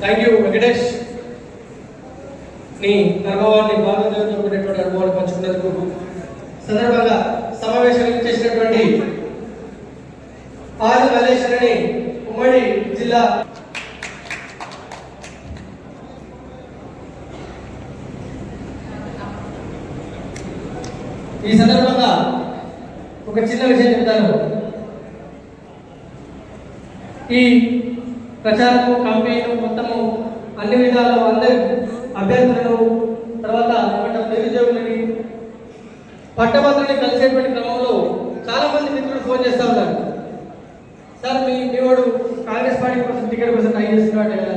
Thank you Venkatesh నీ అనుభవాన్ని బాధ్యతలతో కూడినటువంటి అనుభవాన్ని పంచుకున్నందుకు సందర్భంగా సమావేశానికి చేసినటువంటి ఆది మల్లేశ్వరిని ఉమ్మడి జిల్లా ఈ సందర్భంగా ఒక చిన్న విషయం చెప్తాను. ఈ ప్రచారము కంపెనీలు మొత్తము అన్ని విధాలు అందరి అభ్యర్థులను తర్వాత నిరుద్యోగులని పట్టభద్రుని కలిసేటువంటి క్రమంలో చాలా మంది మిత్రులు ఫోన్ చేస్తూ ఉన్నారు. సార్ మీ మీవాడు కాంగ్రెస్ పార్టీ కోసం టికెట్ కోసం ట్రై చేస్తున్నాడు కదా.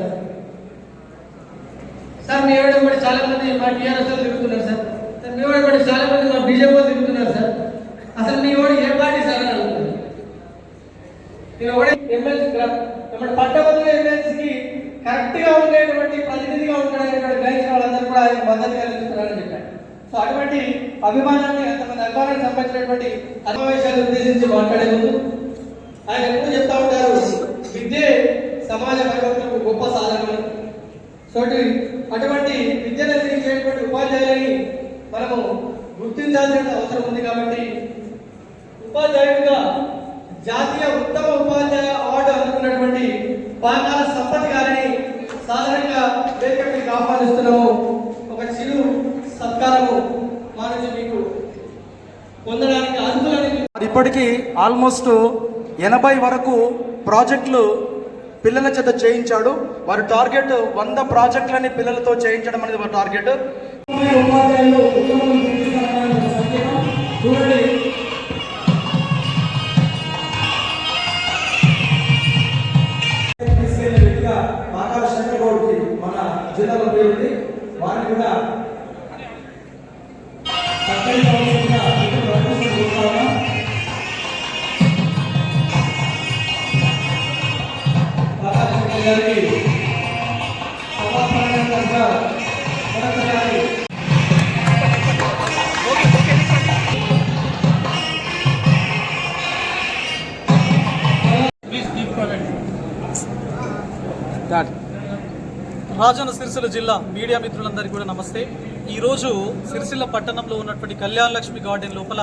సార్ మీ వాడు కూడా చాలా మంది మా టీఆర్ఎస్ తిరుగుతున్నారు సార్. సార్ మీ వాడు కూడా చాలా మంది మా బీజేపీ తిరుగుతున్నారు సార్. అసలు మీ వాడు ఏ పార్టీ సార్ అని అనుకుంటున్నారు నేను కూడా ఎమ్మెల్సీ పట్టభద్రు కరెక్ట్గా ఉండేటువంటి ప్రతినిధిగా ఉంటాడనేటువంటి గ్రహించిన వాళ్ళందరూ కూడా ఆయన మద్దతు కలిగిస్తున్నారని చెప్పారు. సో అటువంటి అభిమానాన్ని అంతమంది అభిమానాన్ని సంబంధించినటువంటి సమావేశాలు ఉద్దేశించి మాట్లాడే ముందు ఆయన ఎప్పుడు చెప్తా ఉంటారు విద్యే సమాజ పరివర్తనకు గొప్ప సాధనం సో అటువంటి విద్యను అందించేటువంటి ఉపాధ్యాయులని మనము గుర్తించాల్సిన అవసరం ఉంది కాబట్టి ఉపాధ్యాయుడిగా జాతీయ ఉత్తమ ఉపాధ్యాయ అవార్డు అందుకున్నటువంటి పాకాల సంపత్ గారిని సాధారణంగా వేదిక మీదకి ఆహ్వానిస్తున్నాము. ఒక చిరు సత్కారము మా నుంచి మీకు పొందడానికి మరి ఇప్పటికీ ఆల్మోస్ట్ ఎనభై వరకు ప్రాజెక్టులు పిల్లల చేత చేయించాడు. వారి టార్గెట్ వంద ప్రాజెక్టులని పిల్లలతో చేయించడం అనేది వారి టార్గెట్. ఉపాధ్యాయులు. చూడండి. కూడా సత్కరించవలసిందిగా ఇక్కడ ప్రకటిస్తూ కోరుతా ఉన్నాం. పాకాల శంకర్ గారికి సభాపరంగా మరొకసారి రాజన్న సిరిసిల్ల జిల్లా మీడియా మిత్రులందరికీ కూడా నమస్తే. ఈరోజు సిరిసిల్ల పట్టణంలో ఉన్నటువంటి కళ్యాణ లక్ష్మి గార్డెన్ లోపల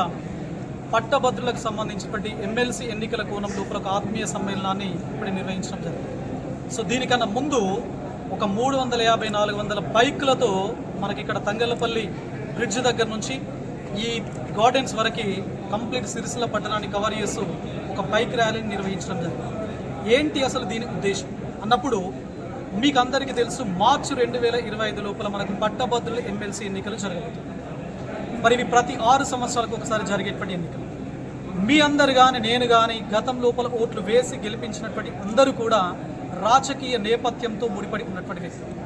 పట్టభద్రులకు సంబంధించినటువంటి ఎమ్మెల్సీ ఎన్నికల కోణం లోపల ఒక ఆత్మీయ సమ్మేళనాన్ని ఇప్పుడు నిర్వహించడం జరిగింది. సో దీనికన్నా ముందు ఒక మూడు వందల యాభై నాలుగు వందల బైకులతో మనకి ఇక్కడ తంగళ్ళపల్లి బ్రిడ్జ్ దగ్గర నుంచి ఈ గార్డెన్స్ వరకు కంప్లీట్ సిరిసిల్ల పట్టణాన్ని కవర్ చేస్తూ ఒక బైక్ ర్యాలీని నిర్వహించడం జరిగింది. ఏంటి అసలు దీని ఉద్దేశం? అన్నప్పుడు మీకు అందరికీ తెలుసు మార్చి రెండు వేల ఇరవై ఐదు లోపల మనకు పట్టభద్రుల ఎమ్మెల్సీ ఎన్నికలు జరగబోతున్నాయి. మరి ఇవి ప్రతి ఆరు సంవత్సరాలకు ఒకసారి జరిగేటువంటి ఎన్నికలు. మీ అందరు కానీ నేను కానీ గతం లోపల ఓట్లు వేసి గెలిపించినటువంటి అందరూ కూడా రాజకీయ నేపథ్యంతో ముడిపడి ఉన్నటువంటి వ్యక్తులు.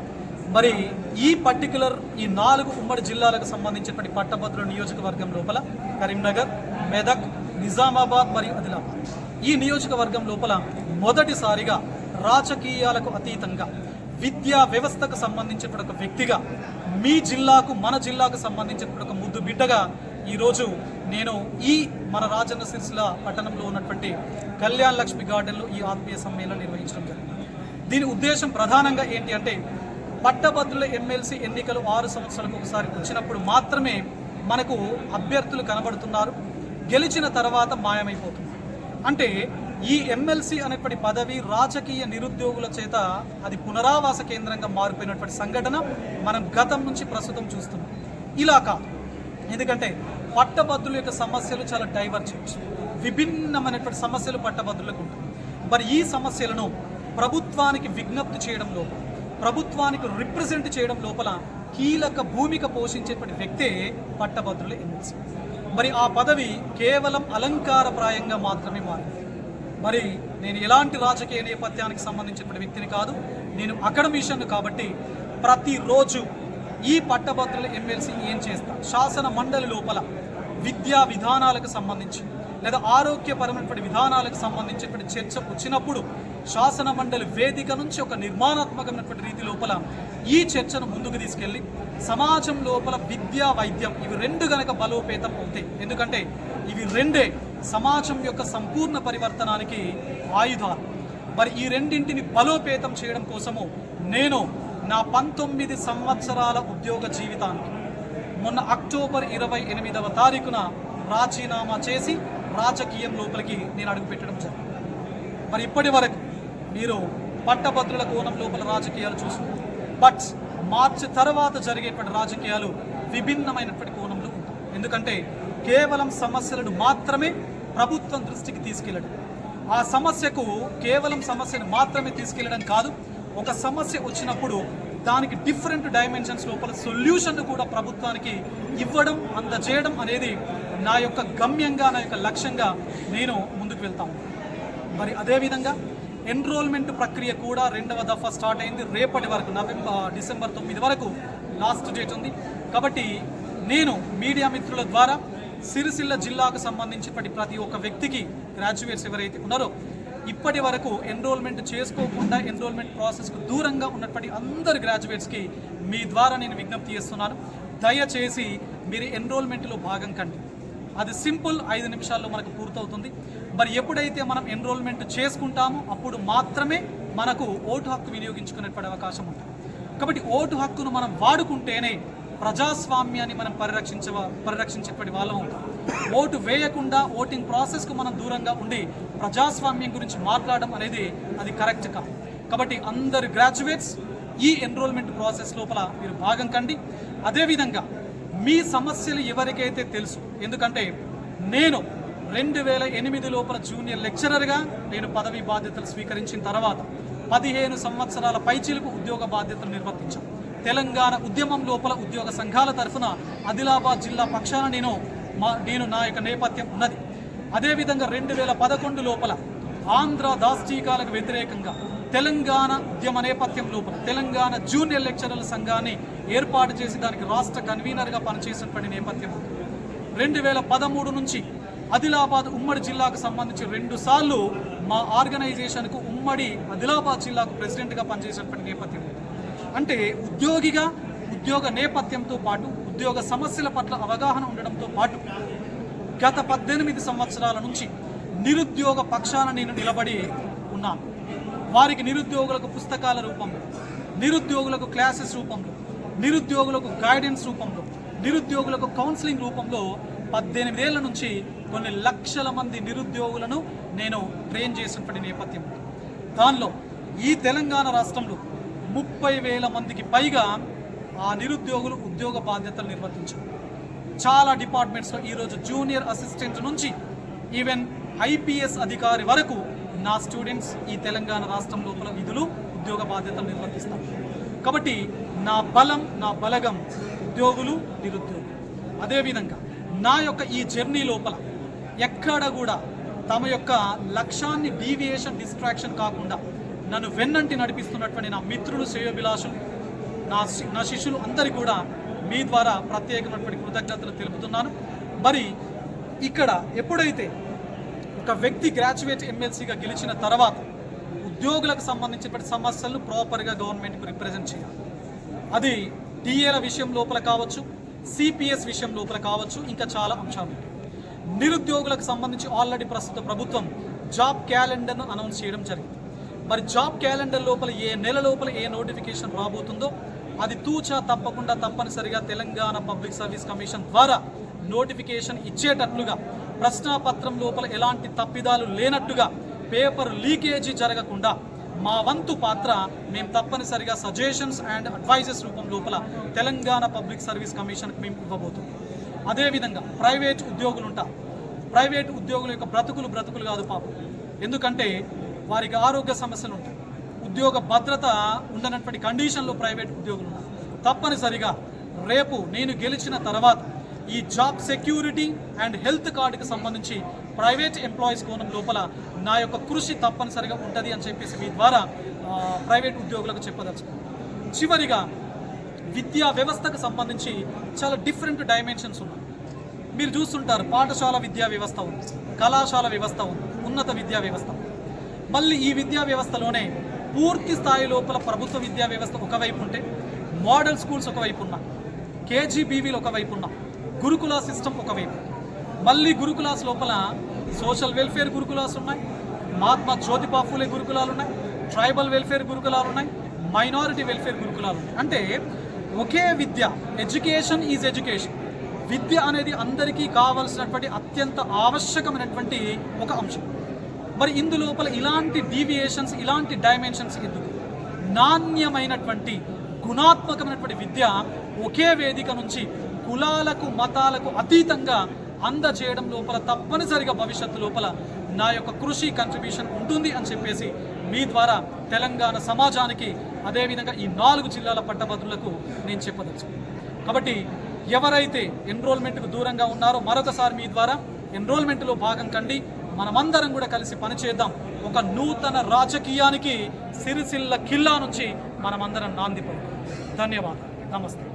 మరి ఈ పర్టికులర్ ఈ నాలుగు ఉమ్మడి జిల్లాలకు సంబంధించినటువంటి పట్టభద్రుల నియోజకవర్గం లోపల కరీంనగర్ మెదక్ నిజామాబాద్ మరియు ఆదిలాబాద్. ఈ నియోజకవర్గం లోపల మొదటిసారిగా రాజకీయాలకు అతీతంగా విద్యా వ్యవస్థకు సంబంధించిన ఒక వ్యక్తిగా మీ జిల్లాకు మన జిల్లాకు సంబంధించిన ఒక ముద్దు బిడ్డగా ఈరోజు నేను ఈ మన రాజన్న సిరిసిల పట్టణంలో ఉన్నటువంటి కళ్యాణ్ లక్ష్మి గార్డెన్లో ఈ ఆత్మీయ సమ్మేళనం నిర్వహించడం జరిగింది. దీని ఉద్దేశం ప్రధానంగా ఏంటి అంటే పట్టభద్రుల ఎమ్మెల్సీ ఎన్నికలు ఆరు సంవత్సరాలకు ఒకసారి వచ్చినప్పుడు మాత్రమే మనకు అభ్యర్థులు కనబడుతున్నారు గెలిచిన తర్వాత మాయమైపోతుంది. అంటే ఈ ఎమ్మెల్సీ అనేటువంటి పదవి రాజకీయ నిరుద్యోగుల చేత అది పునరావాస కేంద్రంగా మారిపోయినటువంటి సంఘటన మనం గతం నుంచి ప్రస్తుతం చూస్తున్నాం. ఇలా కాదు. ఎందుకంటే పట్టభద్రుల యొక్క సమస్యలు చాలా డైవర్జెంట్ విభిన్నమైనటువంటి సమస్యలు పట్టభద్రులకు ఉంటాయి. మరి ఈ సమస్యలను ప్రభుత్వానికి విజ్ఞప్తి చేయడం లోపల ప్రభుత్వానికి రిప్రజెంట్ చేయడం లోపల కీలక భూమిక పోషించేటువంటి వ్యక్తే పట్టభద్రుల ఎమ్మెల్సీ మరి ఆ పదవి కేవలం అలంకారప్రాయంగా మాత్రమే మారింది. మరి నేను ఎలాంటి రాజకీయ నేపథ్యానికి సంబంధించిన వ్యక్తిని కాదు నేను అకడమిషన్ కాబట్టి ప్రతిరోజు ఈ పట్టభద్రుల ఎమ్మెల్సీ ఏం చేస్తా? శాసన మండలి లోపల విద్యా విధానాలకు సంబంధించి లేదా ఆరోగ్యపరమైనటువంటి విధానాలకు సంబంధించినటువంటి చర్చ వచ్చినప్పుడు శాసన మండలి వేదిక నుంచి ఒక నిర్మాణాత్మకమైనటువంటి రీతి లోపల ఈ చర్చను ముందుకు తీసుకెళ్ళి సమాజం లోపల విద్యా వైద్యం ఇవి రెండు గనక బలోపేతం అవుతాయి. ఎందుకంటే ఇవి రెండే సమాజం యొక్క సంపూర్ణ పరివర్తనానికి ఆయుధాలు. మరి ఈ రెండింటిని బలోపేతం చేయడం కోసము నేను నా పంతొమ్మిది సంవత్సరాల ఉద్యోగ జీవితానికి మొన్న అక్టోబర్ ఇరవై ఎనిమిదవ తారీఖున రాజీనామా చేసి రాజకీయం లోపలికి నేను అడుగుపెట్టడం జరిగింది. మరి ఇప్పటి వరకు మీరు పట్టభద్రుల కోణం లోపల రాజకీయాలు చూస్తున్నారు బట్ మార్చి తర్వాత జరిగేటువంటి రాజకీయాలు విభిన్నమైనటువంటి కోణంలో ఉంటాయి. ఎందుకంటే కేవలం సమస్యలను మాత్రమే ప్రభుత్వం దృష్టికి తీసుకెళ్ళడం. ఆ సమస్యకు కేవలం సమస్యను మాత్రమే తీసుకెళ్ళడం కాదు ఒక సమస్య వచ్చినప్పుడు దానికి డిఫరెంట్ డైమెన్షన్స్ లోపల సొల్యూషన్ కూడా ప్రభుత్వానికి ఇవ్వడం అందజేయడం అనేది నా యొక్క గమ్యంగా నా యొక్క లక్ష్యంగా నేను ముందుకు వెళ్తాను మరి అదేవిధంగా ఎన్రోల్మెంట్ ప్రక్రియ కూడా రెండవ దఫా స్టార్ట్ అయింది. రేపటి వరకు నవంబర్ డిసెంబర్ తొమ్మిది వరకు లాస్ట్ డేట్ ఉంది. కాబట్టి నేను మీడియా మిత్రుల ద్వారా సిరిసిల్ల జిల్లాకు సంబంధించినటువంటి ప్రతి ఒక్క వ్యక్తికి గ్రాడ్యుయేట్స్ ఎవరైతే ఉన్నారో ఇప్పటి వరకు ఎన్రోల్మెంట్ చేసుకోకుండా ఎన్రోల్మెంట్ ప్రాసెస్కు దూరంగా ఉన్నటువంటి అందరు గ్రాడ్యుయేట్స్కి మీ ద్వారా నేను విజ్ఞప్తి చేస్తున్నాను. దయచేసి మీరు ఎన్రోల్మెంట్లో భాగం కండి. అది సింపుల్ ఐదు నిమిషాల్లో మనకు పూర్తవుతుంది. మరి ఎప్పుడైతే మనం ఎన్రోల్మెంట్ చేసుకుంటామో అప్పుడు మాత్రమే మనకు ఓటు హక్కు వినియోగించుకునేటువంటి అవకాశం ఉంటుంది. కాబట్టి ఓటు హక్కును మనం వాడుకుంటేనే ప్రజాస్వామ్యాన్ని మనం పరిరక్షించ పరిరక్షించేటువంటి వాళ్ళం ఓటు వేయకుండా ఓటింగ్ ప్రాసెస్కు మనం దూరంగా ఉండి ప్రజాస్వామ్యం గురించి మాట్లాడడం అనేది అది కరెక్ట్ కాదు. కాబట్టి అందరు గ్రాడ్యుయేట్స్ ఈ ఎన్రోల్మెంట్ ప్రాసెస్ లోపల మీరు భాగం కండి. అదేవిధంగా మీ సమస్యలు ఎవరికైతే తెలుసు ఎందుకంటే నేను రెండు వేల ఎనిమిది లోపల జూనియర్ లెక్చరర్గా నేను పదవి బాధ్యతలు స్వీకరించిన తర్వాత పదిహేను సంవత్సరాల పైచీలకు ఉద్యోగ బాధ్యతలు నిర్వర్తించాను. తెలంగాణ ఉద్యమం లోపల ఉద్యోగ సంఘాల తరఫున ఆదిలాబాద్ జిల్లా పక్షాన నేను మా నేను నా యొక్క నేపథ్యం ఉన్నది. అదేవిధంగా రెండు వేల పదకొండు లోపల ఆంధ్ర దాష్టీకాలకు వ్యతిరేకంగా తెలంగాణ ఉద్యమ నేపథ్యం లోపల తెలంగాణ జూనియర్ లెక్చరర్ల సంఘాన్ని ఏర్పాటు చేసి దానికి రాష్ట్ర కన్వీనర్గా పనిచేసినటువంటి నేపథ్యం రెండు వేల పదమూడు నుంచి ఆదిలాబాద్ ఉమ్మడి జిల్లాకు సంబంధించి రెండు సార్లు మా ఆర్గనైజేషన్కు ఉమ్మడి ఆదిలాబాద్ జిల్లాకు ప్రెసిడెంట్గా పనిచేసినటువంటి నేపథ్యం అంటే ఉద్యోగిగా ఉద్యోగ నేపథ్యంతో పాటు ఉద్యోగ సమస్యల పట్ల అవగాహన ఉండడంతో పాటు గత పద్దెనిమిది సంవత్సరాల నుంచి నిరుద్యోగ పక్షాన నేను నిలబడి ఉన్నాను. వారికి నిరుద్యోగులకు పుస్తకాల రూపంలో నిరుద్యోగులకు క్లాసెస్ రూపంలో నిరుద్యోగులకు గైడెన్స్ రూపంలో నిరుద్యోగులకు కౌన్సిలింగ్ రూపంలో పద్దెనిమిదేళ్ళ నుంచి కొన్ని లక్షల మంది నిరుద్యోగులను నేను ట్రైన్ చేసినటువంటి నేపథ్యం. దానిలో ఈ తెలంగాణ రాష్ట్రంలో ముప్పై వేల మందికి పైగా ఆ నిరుద్యోగులు ఉద్యోగ బాధ్యతలు నిర్వర్తించారు. చాలా డిపార్ట్మెంట్స్లో ఈరోజు జూనియర్ అసిస్టెంట్ నుంచి ఈవెన్ ఐపీఎస్ అధికారి వరకు నా స్టూడెంట్స్ ఈ తెలంగాణ రాష్ట్రం లోపల విధులు ఉద్యోగ బాధ్యతలు నిర్వర్తిస్తారు. కాబట్టి నా బలం నా బలగం ఉద్యోగులు నిరుద్యోగులు. అదేవిధంగా నా యొక్క ఈ జర్నీ లోపల ఎక్కడ కూడా తమ యొక్క లక్ష్యాన్ని డీవియేషన్ డిస్ట్రాక్షన్ కాకుండా నన్ను వెన్నంటి నడిపిస్తున్నటువంటి నా మిత్రులు శ్రేయోభిలాషులు నా నా శిష్యులు అందరి కూడా మీ ద్వారా ప్రత్యేకమైనటువంటి కృతజ్ఞతలు తెలుపుతున్నాను. మరి ఇక్కడ ఎప్పుడైతే ఒక వ్యక్తి గ్రాడ్యుయేట్ ఎమ్మెల్సీగా గెలిచిన తర్వాత ఉద్యోగులకు సంబంధించినటువంటి సమస్యలను ప్రాపర్గా గవర్నమెంట్కి రిప్రజెంట్ చేయాలి. అది టీఏల విషయం లోపల కావచ్చు సిపిఎస్ విషయం లోపల కావచ్చు ఇంకా చాలా అంశాలు నిరుద్యోగులకు సంబంధించి ఆల్రెడీ ప్రస్తుత ప్రభుత్వం జాబ్ క్యాలెండర్ను అనౌన్స్ చేయడం జరిగింది. మరి జాబ్ క్యాలెండర్ లోపల ఏ నెల లోపల ఏ నోటిఫికేషన్ రాబోతుందో అది తూచా తప్పకుండా తప్పనిసరిగా తెలంగాణ పబ్లిక్ సర్వీస్ కమిషన్ ద్వారా నోటిఫికేషన్ ఇచ్చేటట్లుగా ప్రశ్నాపత్రం లోపల ఎలాంటి తప్పిదాలు లేనట్టుగా పేపర్ లీకేజీ జరగకుండా మా వంతు పాత్ర మేము తప్పనిసరిగా సజెషన్స్ అండ్ అడ్వైజెస్ రూపం లోపల తెలంగాణ పబ్లిక్ సర్వీస్ కమిషన్కి మేము ఇవ్వబోతున్నాం. అదేవిధంగా ప్రైవేట్ ఉద్యోగులు ఉంటారు ప్రైవేట్ ఉద్యోగుల యొక్క బ్రతుకులు బ్రతుకులు కాదు పాపం. ఎందుకంటే వారికి ఆరోగ్య సమస్యలు ఉంటాయి. ఉద్యోగ భద్రత ఉండనటువంటి కండిషన్లో ప్రైవేట్ ఉద్యోగులు ఉన్నారు. తప్పనిసరిగా రేపు నేను గెలిచిన తర్వాత ఈ జాబ్ సెక్యూరిటీ అండ్ హెల్త్ కార్డుకి సంబంధించి ప్రైవేట్ ఎంప్లాయీస్ కోణం లోపల నా యొక్క కృషి తప్పనిసరిగా ఉంటుంది అని చెప్పేసి మీ ద్వారా ప్రైవేట్ ఉద్యోగులకు చెప్పదలుచుకున్నాను. చివరిగా విద్యా వ్యవస్థకు సంబంధించి చాలా డిఫరెంట్ డైమెన్షన్స్ ఉన్నాయి. మీరు చూస్తుంటారు పాఠశాల విద్యా వ్యవస్థ ఉంది కళాశాల వ్యవస్థ ఉంది ఉన్నత విద్యా వ్యవస్థ ఉంది. మళ్ళీ ఈ విద్యా వ్యవస్థలోనే పూర్తి స్థాయి లోపల ప్రభుత్వ విద్యా వ్యవస్థ ఒకవైపు ఉంటే మోడల్ స్కూల్స్ ఒకవైపు ఉన్నా కేజీబీవీలు ఒకవైపు ఉన్నా గురుకుల సిస్టమ్ ఒకవైపు. మళ్ళీ గురుకులాస్ లోపల సోషల్ వెల్ఫేర్ గురుకులాస్ ఉన్నాయి మహాత్మా జ్యోతిబా ఫూలే గురుకులాలు ఉన్నాయి ట్రైబల్ వెల్ఫేర్ గురుకులాలు ఉన్నాయి మైనారిటీ వెల్ఫేర్ గురుకులాలు ఉన్నాయి. అంటే ఒకే విద్య ఎడ్యుకేషన్ ఈజ్ ఎడ్యుకేషన్. విద్య అనేది అందరికీ కావాల్సినటువంటి అత్యంత ఆవశ్యకమైనటువంటి ఒక అంశం. మరి ఇందులోపల ఇలాంటి డీవియేషన్స్ ఇలాంటి డైమెన్షన్స్ ఎందుకు? నాణ్యమైనటువంటి గుణాత్మకమైనటువంటి విద్య ఒకే వేదిక నుంచి కులాలకు మతాలకు అతీతంగా అందజేయడం లోపల తప్పనిసరిగా భవిష్యత్తు లోపల నా యొక్క కృషి కంట్రిబ్యూషన్ ఉంటుంది అని చెప్పేసి మీ ద్వారా తెలంగాణ సమాజానికి అదేవిధంగా ఈ నాలుగు జిల్లాల పట్టభద్రులకు నేను చెప్పదలుచుకున్నాను కాబట్టి ఎవరైతే ఎన్రోల్మెంట్కు దూరంగా ఉన్నారో మరొకసారి మీ ద్వారా ఎన్రోల్మెంట్లో భాగం కండి. మనమందరం కూడా కలిసి పనిచేద్దాం. ఒక నూతన రాజకీయానికి సిరిసిల్ల కిల్లా నుంచి మనమందరం నాంది పలుకుదాం. ధన్యవాదాలు. నమస్తే.